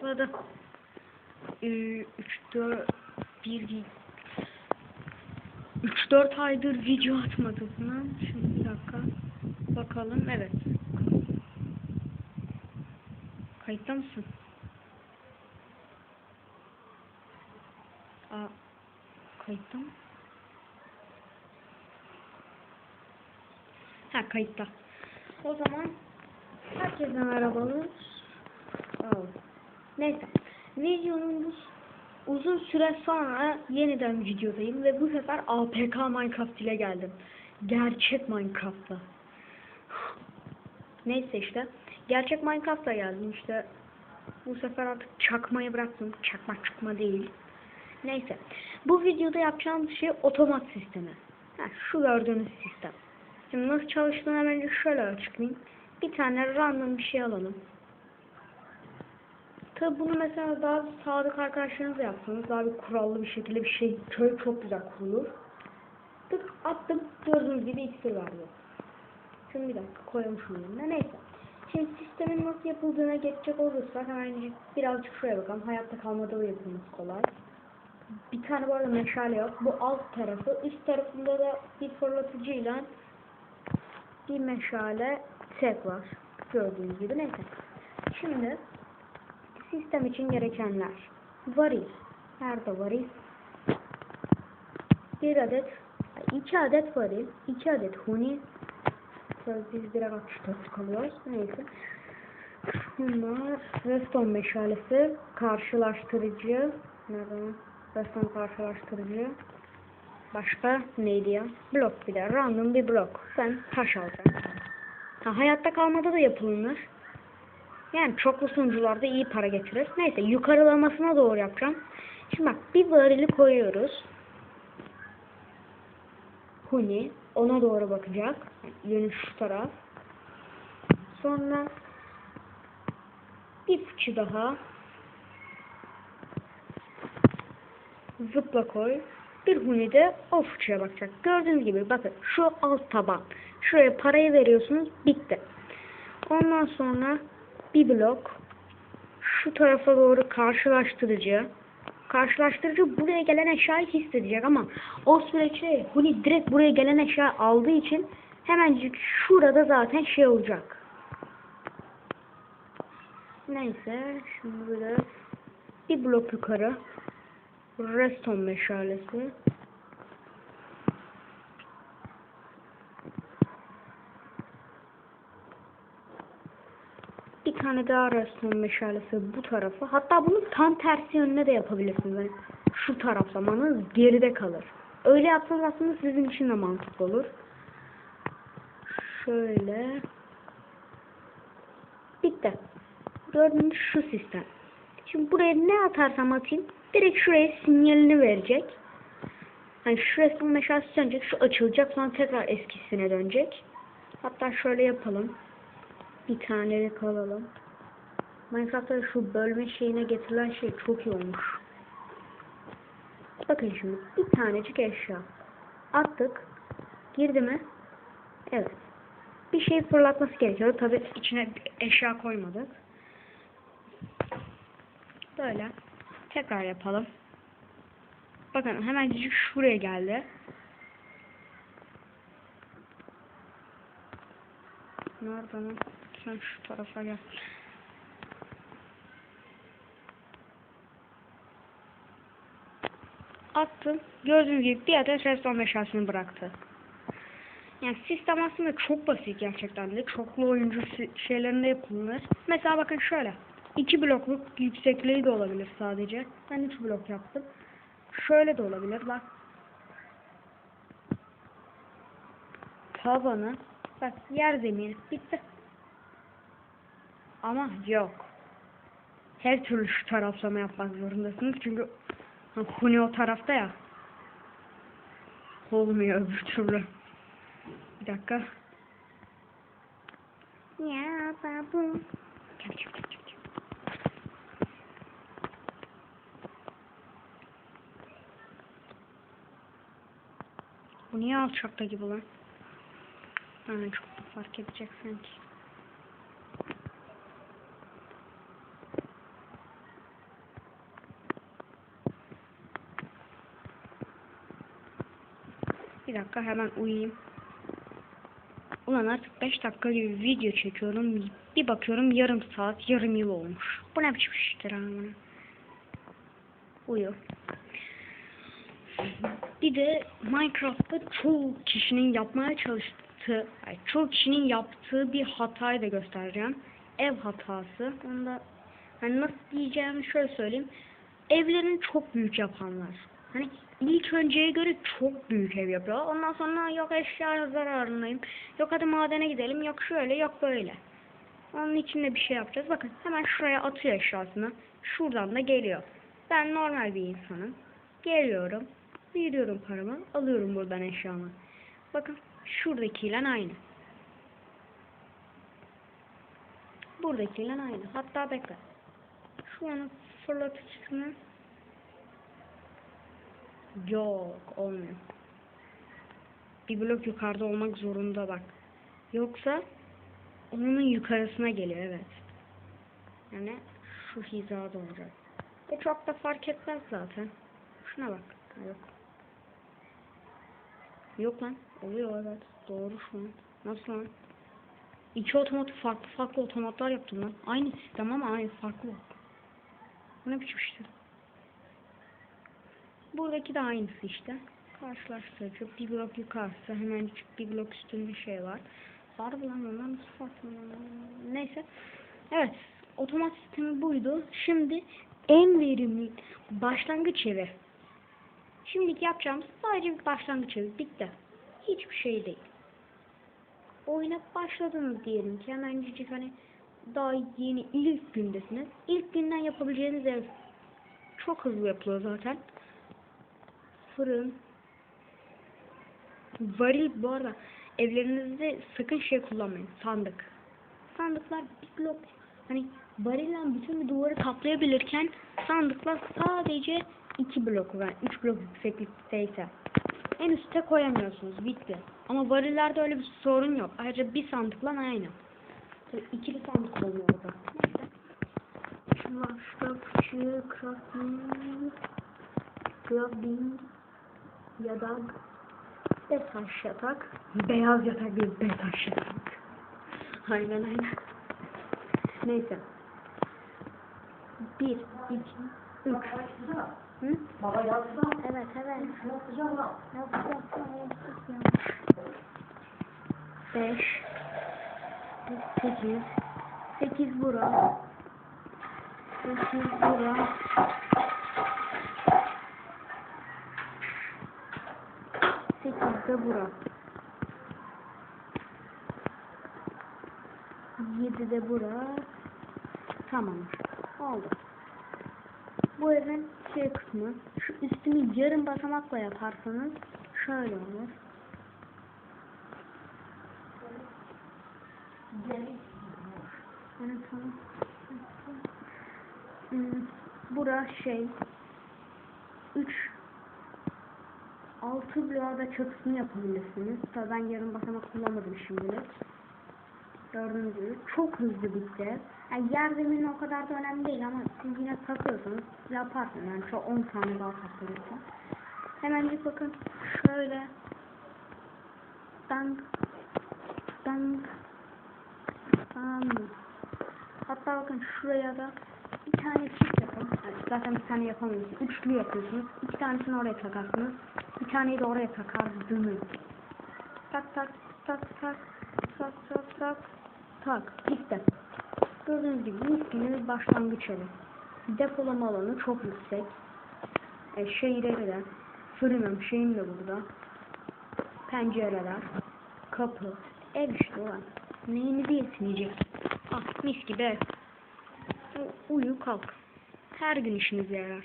başladı. 3 4 1 3-4 aydır video atmadık mı? Şimdi bir dakika. Bakalım. Evet. Kayıtta mısın? Aa, kayıtta mı? Ha kayıtta. O zaman herkese merhabalar. Aa, Neyse. Videonun uzun süre sonra yeniden videodayım ve bu sefer APK Minecraft ile geldim. Gerçek Minecraft'la. Neyse işte. Gerçek Minecraft'la geldim işte. Bu sefer artık çakmayı bıraktım. Çakma çıkma değil. Neyse. Bu videoda yapacağım şey otomat sistemi. Ha, şu gördüğünüz sistem. Şimdi nasıl çalıştığını önce şöyle açıklayayım. Bir tane random bir şey alalım. Tabi bunu mesela daha sadık arkadaşlarınızla yapsanız daha bir kurallı bir şekilde bir şey köy çok güzel kurulur. Tık attım gördüğünüz gibi iksir verdi. Şimdi bir dakika koyalım şunu yerine. Neyse. Şimdi sistemin nasıl yapıldığına geçecek olursak hemen birazcık şuraya bakalım. Hayatta kalmada da yapılması kolay. Bir tane bu arada meşale yok. Bu alt tarafı. Üst tarafında da bir fırlatıcıyla bir meşale tek var. Gördüğünüz gibi. Neyse. Şimdi sistem için gerekenler. Varil. Nerede varil? Bir adet, iki adet varil, iki adet huni. Sonra biz direkt atışta kalıyoruz. Neyse. Bunlar reston meşalesi, karşılaştırıcı. Nerede? Reston karşılaştırıcı. Başka neydi ya? Blok bir de. Random bir blok. Sen taş alacaksın. Ha, hayatta kalmada da yapılır. Yani çoklu sunucularda iyi para getirir. Neyse yukarılamasına doğru yapacağım. Şimdi bak bir varili koyuyoruz. Huni ona doğru bakacak. Yönü şu taraf. Sonra bir fıçı daha. Zıpla koy. Bir huni de o fıçıya bakacak. Gördüğünüz gibi bakın şu alt taban. Şuraya parayı veriyorsunuz. Bitti. Ondan sonra bir blok şu tarafa doğru karşılaştırıcı. Karşılaştırıcı buraya gelen eşyayı hissedecek ama o süreçte Huni direkt buraya gelen eşya aldığı için hemencik şurada zaten şey olacak. Neyse şimdi böyle bir blok yukarı. Reston meşalesi tane daha reston meşalesi bu tarafa. Hatta bunu tam tersi yönüne de yapabilirsiniz. Yani şu taraflamanız geride kalır. Öyle yapsanız aslında sizin için de mantıklı olur. Şöyle. Bitti. Gördüğünüz şu sistem. Şimdi buraya ne atarsam atayım direkt şuraya sinyalini verecek. Yani şu resmin meşalesi sönecek. Şu açılacak. Sonra tekrar eskisine dönecek. Hatta şöyle yapalım. Bir tane de kalalım. Minecraft'ta şu bölme şeyine getirilen şey çok iyi olmuş. Bakın şimdi bir tanecik eşya. Attık. Girdi mi? Evet. Bir şey fırlatması gerekiyor. Tabi içine eşya koymadık. Böyle. Tekrar yapalım. Bakın hemen şuraya geldi. Nerede? Sen şu tarafa gel. Attım. Gördüğünüz gibi bir adet reston meşalesini bıraktı. Yani sistem aslında çok basit gerçekten de. Çoklu oyuncu şeylerinde yapılır. Mesela bakın şöyle. iki blokluk yüksekliği de olabilir sadece. Ben üç blok yaptım. Şöyle de olabilir. Bak. Tavanı. Bak yer zemini. Bitti. Ama yok. Her türlü şu taraflama yapmak zorundasınız. Çünkü Huni o tarafta ya. Olmuyor öbür türlü. Bir dakika. Ya babu. Gel gel gel. Bu niye alçakta gibi lan? Yani çok fark edecek sanki. Bir dakika hemen uyuyayım. Ulan artık 5 dakika gibi video çekiyorum. Bir bakıyorum yarım saat, yarım yıl olmuş. Bu ne biçim iştir amına. Uyu. Bir de Minecraft'ta çoğu kişinin yapmaya çalıştığı, yani çoğu kişinin yaptığı bir hatayı da göstereceğim. Ev hatası. Onu da hani nasıl diyeceğimi şöyle söyleyeyim. Evlerini çok büyük yapanlar. Hani ilk önceye göre çok büyük ev yapıyorlar. Ondan sonra yok eşya zararındayım. Yok hadi madene gidelim. Yok şöyle yok böyle. Onun için de bir şey yapacağız. Bakın hemen şuraya atıyor eşyasını. Şuradan da geliyor. Ben normal bir insanım. Geliyorum. Veriyorum paramı. Alıyorum buradan eşyamı. Bakın şuradakiyle aynı. Buradakiyle aynı. Hatta bekle. Şu an fırlatıcısını Yok olmuyor. Bir blok yukarıda olmak zorunda bak. Yoksa onun yukarısına geliyor evet. Yani şu hizada olacak. E çok da fark etmez zaten. Şuna bak. Yok. Yok lan. Oluyor evet. Doğru şu an. Nasıl lan? İki otomat farklı farklı otomatlar yaptım lan. Aynı sistem ama aynı farklı. Bu ne biçim işte. Buradaki de aynısı işte. Karşılaştırıcı. Bir blok yukarısı. Hemencik bir blok üstünde şey var. Var mı lan onlar nasıl farklı? Neyse. Evet. Otomat sistemi buydu. Şimdi en verimli başlangıç evi. Şimdiki yapacağımız sadece bir başlangıç evi. Bitti. Hiçbir şey değil. Oyuna başladınız diyelim ki hemencik hani daha yeni ilk gündesiniz. İlk günden yapabileceğiniz ev çok hızlı yapılıyor zaten. Fırın. Varil bu arada evlerinizde sakın şey kullanmayın. Sandık. Sandıklar bir blok hani varille bütün bir duvarı kaplayabilirken sandıklar sadece iki blok var. Üç blok yükseklikteyse. En üste koyamıyorsunuz. Bitti. Ama varillerde öyle bir sorun yok. Ayrıca bir sandıkla aynı. Tabii ikili sandık oluyor orada. Neyse. Başka küçük crafting crafting ya da betaş yatak. Beyaz yatak değil, betaş yatak. Aynen aynen. Neyse. Bir, iki, üç. Hı? Baba yazsa Evet, evet. yapacağım lan. Yok. Beş. Sekiz. Sekiz bura. Sekiz bura. Sekiz de bura. Yedi de bura. Tamamdır. Oldu. Bu evin şey kısmı, şu üstünü yarım basamakla yaparsanız şöyle olur. Yani tamam. Hmm, bura şey 3 6 bloğa da çatısını yapabilirsiniz. Tabii ben yarım basamak kullanmadım şimdilik. Gördüğünüz gibi çok hızlı bitti. Yani yer zemini o kadar da önemli değil ama siz yine takıyorsanız yaparsınız. Yani şu 10 tane daha takıyorsan. Hemen bir bakın. Şöyle. Dang. Dang. Tamam? Hatta bakın şuraya da bir tane çift yapın. Yani zaten bir tane yapamıyorsunuz. Üçlü yapıyorsunuz. İki tanesini oraya takarsınız. Bir taneyi de oraya takardınız. Tak tak tak tak tak tak tak tak. Bitti. Gördüğünüz gibi mis gibi bir başlangıç evi. Depolama alanı çok yüksek. E, şeyleri fırınım şeyim de burada. Pencereler, kapı, ev işte ulan. Neyinizi yetinecek? Ah mis gibi ev. Uyu kalk. Her gün işinize yarar.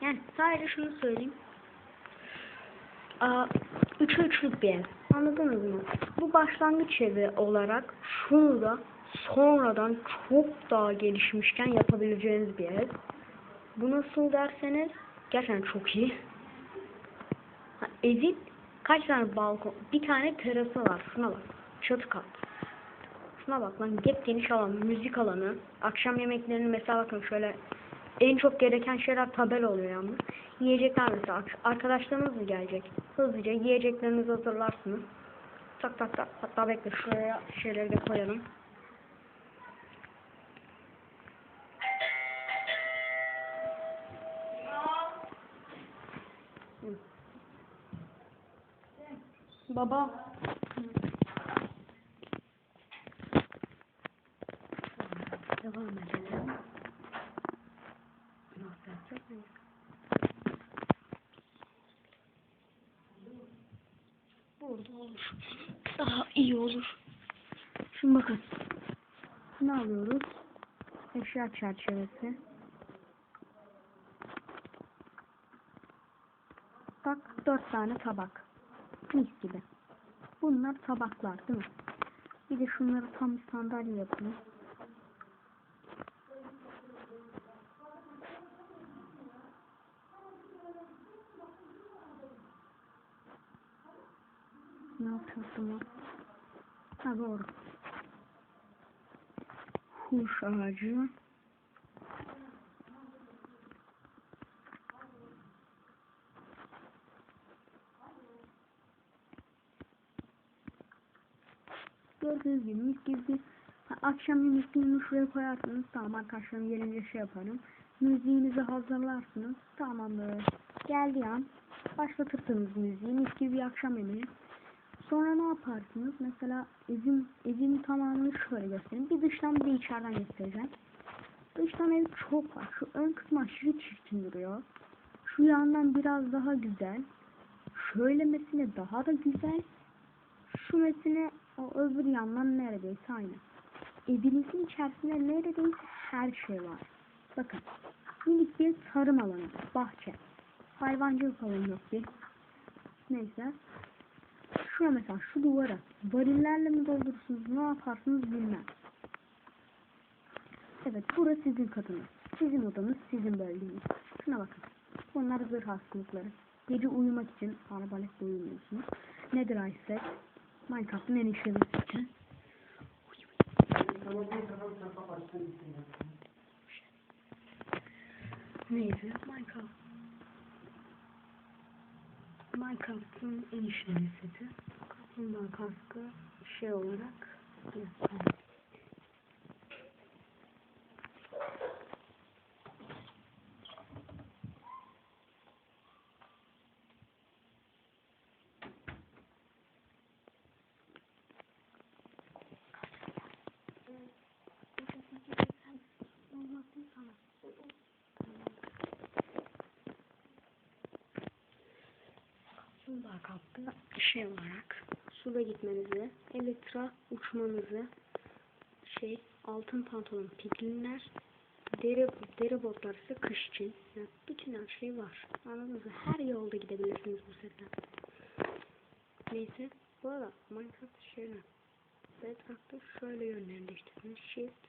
Yani sadece şunu söyleyeyim. Aa, üçe üçlük bir ev. Anladınız mı? Bu başlangıç evi olarak şunu da sonradan çok daha gelişmişken yapabileceğiniz bir ev. Bu nasıl derseniz gerçekten çok iyi. Ha, kaç tane balkon? Bir tane terası var. Şuna bak. Çatı kat. Şuna bak lan. Gep geniş alan. Müzik alanı. Akşam yemeklerini mesela bakın şöyle en çok gereken şeyler tabela oluyor yalnız. Yiyecekler mesela ar- arkadaşlarınız mı gelecek? Hızlıca yiyeceklerinizi hazırlarsınız. Tak tak tak. Hatta bekle şuraya şeyleri de koyalım. Baba. Burada olur. Daha iyi olur. Şimdi bakın. Ne alıyoruz? Eşya çerçevesi. Bak dört tane tabak. Mis gibi. Bunlar tabaklar değil mi? Bir de şunları tam bir sandalye yapayım. Ya? Ha doğru. Huş ağacı. Gördüğünüz gibi mis gibi akşam yemekliğini şuraya koyarsınız. Tamam arkadaşlarım gelince şey yaparım. Müziğinizi hazırlarsınız. Tamamdır. Geldi an başlatırsınız müziği. Mis gibi bir akşam yemeği. Sonra ne yaparsınız? Mesela evin, evin tamamını şöyle göstereyim. Bir dıştan bir de içeriden göstereceğim. Dıştan ev çok var. Şu ön kısmı aşırı çirkin duruyor. Şu yandan biraz daha güzel. Şöyle mesine daha da güzel. Şu mesine o öbür yandan neredeyse aynı. Evinizin içerisinde neredeyse her şey var. Bakın. Minik bir tarım alanı. Bahçe. Hayvancılık alanı yok bir. Neyse. Şuna mesela şu duvara varillerle mi doldurursunuz ne yaparsınız bilmem. Evet burası sizin katınız. Sizin odanız sizin bölgeniz. Şuna bakın. Bunlar zırh hastalıkları. Gece uyumak için arabaletle uyumuyorsunuz. Nedir Isaac? Minecraft'ın en işlevisi için. Neydi? Minecraft. Minecraft'ın en işlevlisiydi. Kaplumbağa kaskı şey olarak yaptım. Kaskı şey olarak suda gitmenizi, elektra uçmanızı, şey altın pantolon piklinler, deri, deri botlar ise kış için. Yani bütün her şey var. Anladınız mı? Her yolda gidebilirsiniz bu sefer. Neyse. Bu arada Minecraft şeyler. Bedrock'ta şöyle yönlerini değiştirdiniz. Shift,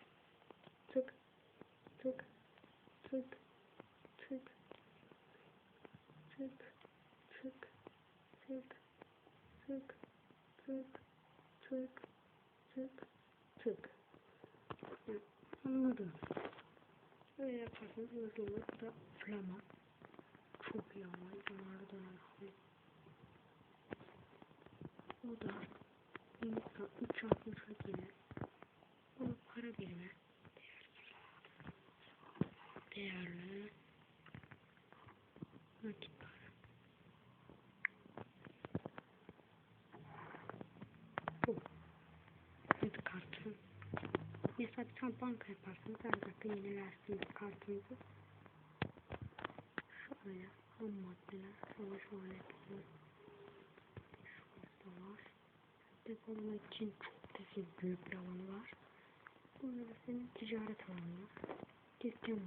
tık, tık, tık, tık, tık, Hızlılık da Flama. Çok iyi ama bunlardan hafif. O da Hindistan 360 yine. Bunu para birimi değerli. Değerli. Bir tane banka yaparsınız. Her dakika yenilersiniz kartınızı. Şöyle ham maddeler, savaş aletleri. Şurada var. Depolamak için çok güzel büyük bir alanı var. Da senin ticaret alanı. Dükkanı.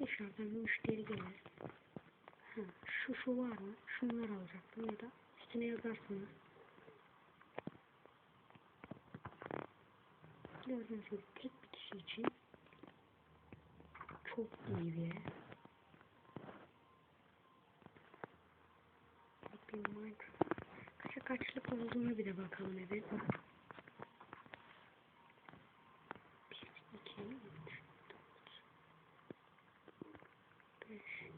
Dışarıdan müşteri gelir. Ha, şu şu var mı? Şunları alacaktım ya da üstüne yazarsınız. Gördüğünüz gibi tek bir kişi için çok iyi bir. Kaça kaçlık olduğunu bir de bakalım evet. 1, 2, 3, 4, beş,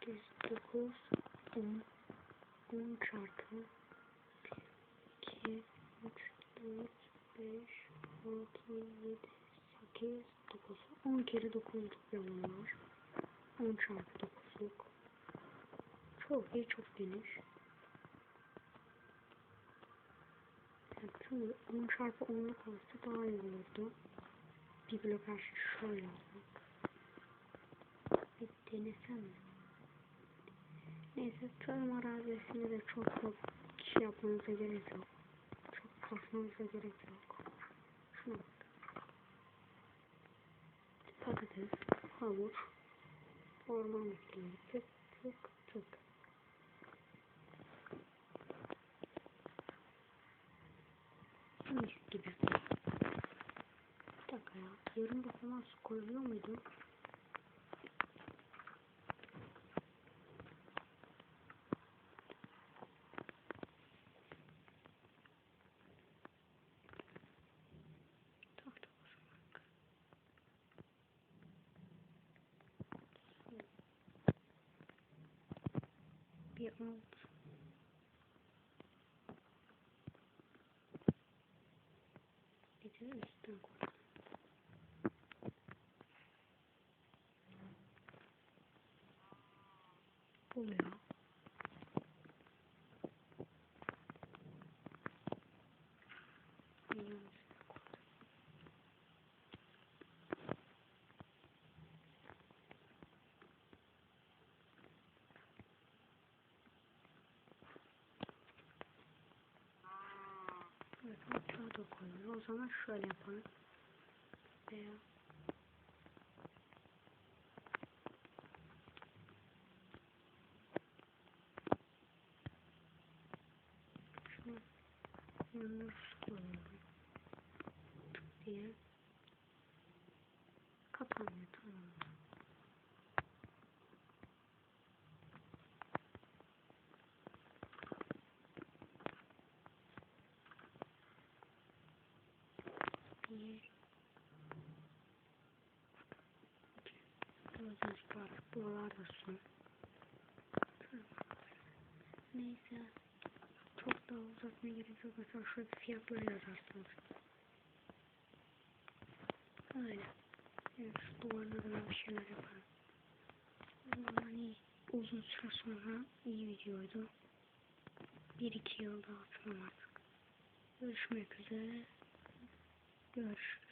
sekiz, dokuz, on, on çarpı 8, 9, 10 kere 9'luk bir alan var. 10 çarpı 9'luk. Çok iyi, çok geniş. Yani şöyle 10 çarpı 10'luk olsa daha iyi olurdu. Bir blok her şey şöyle almak. Bir denesem mi? Neyse, tüm arazisini de çok çok şey yapmanıza gerek yok. Çok kasmanıza gerek yok. Patates, havuç, orman bitkileri, tık tık tık. Gibi. Bir dakika ya. Yarım basamak su koyuluyor muydu? Tahta basamak. Bir alt. Bir de üstten koydum. Oluyor. Bir yanlışlıkla koydum. Evet, aşağı da koyuyor. O zaman şöyle yapalım. Veya şunu yanına su koyuyorum. Tık diye kapanıyor tamam. Bir Gördüğünüz gibi artık buralarda su. Neyse. Çok daha uzatmaya gerek yok. Mesela şurada fiyatları yazarsınız. Öyle. Yani şu duvarlarına bir şeyler yaparım. Yani uzun süre sonra iyi videoydu. Bir iki yıl daha atmam artık. Görüşmek üzere. Görüşürüz.